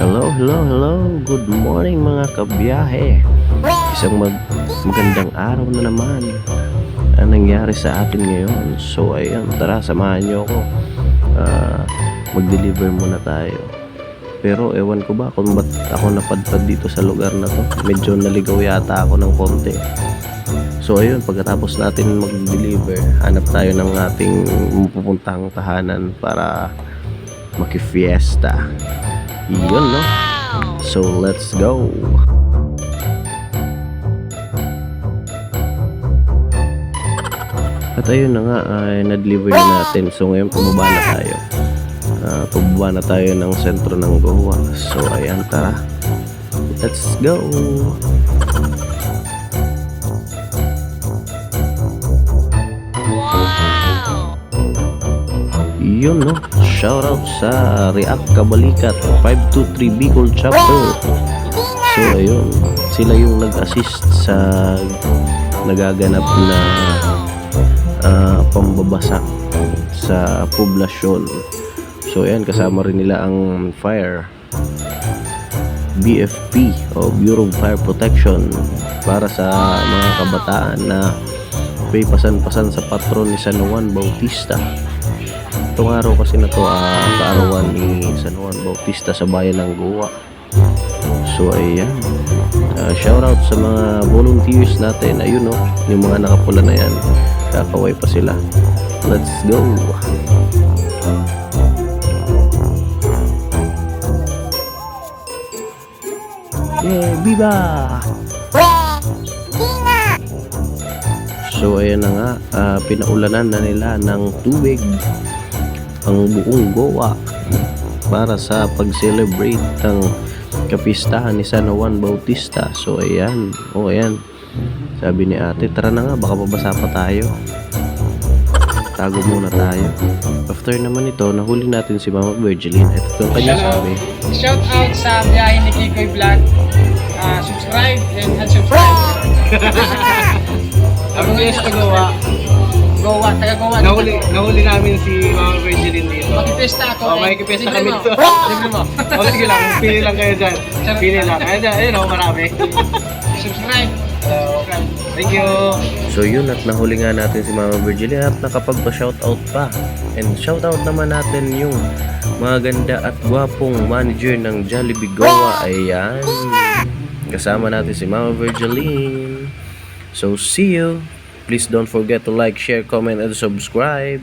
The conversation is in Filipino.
Hello, hello, hello. Good morning mga kabiyahe. Isang mag magandang araw na naman ang nangyari sa atin ngayon. So ayan, tara samahan niyo ako. Ah, mag-deliver muna tayo. Pero ewan ko ba kung ba't ako napadpad dito sa lugar na to. Medyo naligaw yata ako ng konti. So ayun, pagkatapos natin mag-deliver, hanap tayo ng ating pupuntang tahanan para makifiesta. Yun, no? So, let's go! At ayun na nga, ay na-deliver na natin. So, ngayon pumaba na tayo. Ah, pumaba na tayo ng sentro ng Goa. So, ayan, tara. Let's go! Yun no, shoutout sa React Kabalikat 523 Bicol Chapter. So ayun, sila yung nag-assist sa nagaganap na ah, pambabasa sa poblasyon. So ayan, kasama rin nila ang fire BFP o Bureau of Fire Protection para sa mga kabataan na may pasan-pasan sa patron ni San Juan Bautista. Itong araw kasi na to ah, kaarawan ni San Juan Bautista sa bayan ng Goa. So ayan. Ah, shout out sa mga volunteers natin. Ayun no, yung mga nakapula na yan. Kakaway pa sila. Let's go. Yeah, viva! So ayan na nga, ah, pinaulanan na nila ng tubig ang buong Goa para sa pag-celebrate ng kapistahan ni San Juan Bautista. So ayan, oh ayan. Sabi ni ate, tara na nga, baka mabasa pa tayo. Tago muna tayo. After naman ito, nahuli natin si Mama Virgilin. Ito yung kanya sabi. Shout out sa biyahe ni Kikoy Vlog. Ah, subscribe and unsubscribe. Ang yes to Goa. Taga Goa. Nahuli, nahuli namin si Mama Virgilin dito. Makipesta ako. Oh, eh. makikipesta Libre kami mo. dito. Libre mo. O sige lang, pili lang kayo dyan. Pili lang. Ayan dyan, ayun o, marami. Subscribe. So, thank you. So yun at nahuli nga natin si Mama Virgilia at nakapagpa-shoutout pa. And shoutout naman natin yung mga ganda at gwapong manager ng Jollibee Goa. Ayan. Kasama natin si Mama Virgiline. So see you. Please don't forget to like, share, comment, and subscribe.